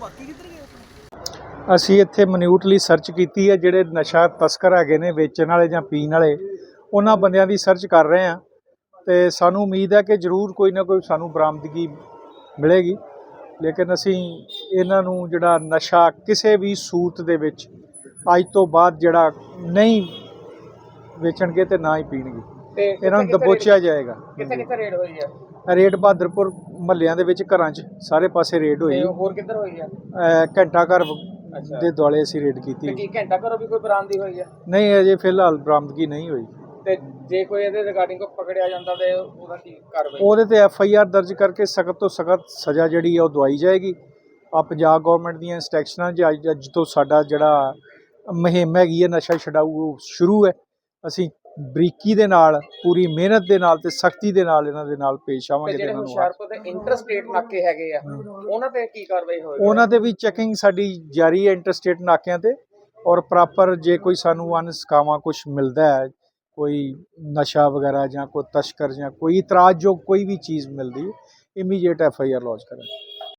ਬਾਕੀ ਕਿੱਧਰ ਗਏ ਅਸੀਂ ਇੱਥੇ ਮਨਿਊਟਲੀ ਸਰਚ ਕੀਤੀ ਹੈ, ਜਿਹੜੇ ਨਸ਼ਾ ਤਸਕਰ ਹੈਗੇ ਨੇ ਵੇਚਣ ਵਾਲੇ ਜਾਂ ਪੀਣ ਵਾਲੇ, ਉਹਨਾਂ ਬੰਦਿਆਂ ਦੀ ਸਰਚ ਕਰ ਰਹੇ ਆ ਤੇ ਸਾਨੂੰ ਉਮੀਦ ਹੈ ਕਿ ਜ਼ਰੂਰ ਕੋਈ ਨਾ ਕੋਈ ਸਾਨੂੰ ਬਰਾਮਦਗੀ ਮਿਲੇਗੀ। ਲੇਕਿਨ ਅਸੀਂ ਇਹਨਾਂ ਨੂੰ ਜਿਹੜਾ ਨਸ਼ਾ ਕਿਸੇ ਵੀ ਸੂਰਤ ਦੇ ਵਿੱਚ ਅੱਜ ਤੋਂ ਬਾਅਦ ਜਿਹੜਾ ਨਹੀਂ ਵੇਚਣਗੇ ਤੇ ਨਾ ਹੀ ਪੀਣਗੇ। ਤੇ ਇਹਨਾਂ ਨੂੰ ਦਬੋਚਿਆ ਜਾਏਗਾ। ਕਿੱਥੇ ਕਿੱਥੇ ਰੇਡ ਹੋਈ ਹੈ ਰੇਡ ਬਹਾਦਰਪੁਰ ਮਹੱਲਿਆਂ ਦੇ ਵਿੱਚ ਘਰਾਂ 'ਚ ਸਾਰੇ ਪਾਸੇ ਰੇਡ ਹੋਈ। ਤੇ ਹੋਰ ਕਿੱਧਰ ਹੋਈ ਹੈ ਘੰਟਾ ਘਰ ਦੇ ਦੁਆਲੇ ਅਸੀਂ ਰੇਡ ਤੇ ਕੀਤੀ ਕੀ ਘੰਟਾ ਘਰੋਂ ਵੀ ਕੋਈ ਬਰਾਮਦੀ ਹੋਈ ਹੈ ਨਹੀਂ ਅਜੇ ਫਿਲਹਾਲ ਬਰਾਮਦਗੀ ਨਹੀਂ ਹੋਈ। ਤੇ ਜੇ ਕੋਈ ਇਹਦੇ ਰਿਗਾਰਡਿੰਗ ਕੋ ਪਕੜਿਆ ਜਾਂਦਾ ਤੇ ਉਹਦਾ ਕੀ ਕਾਰਵਾਈ? ਉਹਦੇ ਤੇ ਐਫ ਆਈ ਆਰ ਦਰਜ ਕਰਕੇ ਸਖਤ ਤੋਂ ਸਖਤ ਸਜ਼ਾ ਜਿਹੜੀ ਹੈ ਉਹ ਦਵਾਈ ਜਾਏਗੀ। ਆ ਪੰਜਾਬ ਗਵਰਨਮੈਂਟ ਦੀਆਂ ਇੰਸਟਰਕਸ਼ਨਾਂ 'ਚ ਅੱਜ ਤੋਂ ਸਾਡਾ ਜਿਹੜਾ ਮੁਹਿੰਮ ਹੈਗੀ ਹੈ ਨਸ਼ਾ ਛਡਾਊ ਉਹ ਸ਼ੁਰੂ ਹੈ। ਅਸੀਂ ਬਰੀਕੀ ਦੇ ਨਾਲ ਪੂਰੀ ਮਿਹਨਤ ਦੇ ਨਾਲ ਤੇ ਸਖਤੀ ਦੇ ਨਾਲ ਇਹਨਾਂ ਦੇ ਨਾਲ ਪੇਸ਼ ਤੇ ਆਵਾਂਗੇ ਤੇ ਜਿਹੜੇ ਹੁਸ਼ਿਆਰਪੁਰ ਦੇ ਇੰਟਰਸਟੇਟ ਨਾਕੇ ਹੈਗੇ ਆ ਉਹਨਾਂ ਤੇ ਕੀ ਕਾਰਵਾਈ ਹੋਏਗੀ? ਉਹਨਾਂ ਦੇ ਵੀ ਚੈਕਿੰਗ ਸਾਡੀ ਜਾਰੀ ਹੈ ਇੰਟਰਸਟੇਟ ਨਾਕਿਆਂ ਤੇ ਔਰ ਪ੍ਰੋਪਰ ਜੇ ਕੋਈ ਸਾਨੂੰ ਅਨਸਕਾਵਾ ਕੁਝ ਮਿਲਦਾ ਹੈ ਕੋਈ ਨਸ਼ਾ ਵਗੈਰਾ ਜਾਂ ਕੋਈ ਤਸਕਰ ਜਾਂ ਕੋਈ ਇਤਰਾਜ਼ਯੋਗ ਕੋਈ ਵੀ ਚੀਜ਼ ਮਿਲਦੀ immediate F I R launch ਕਰਾਂਗੇ।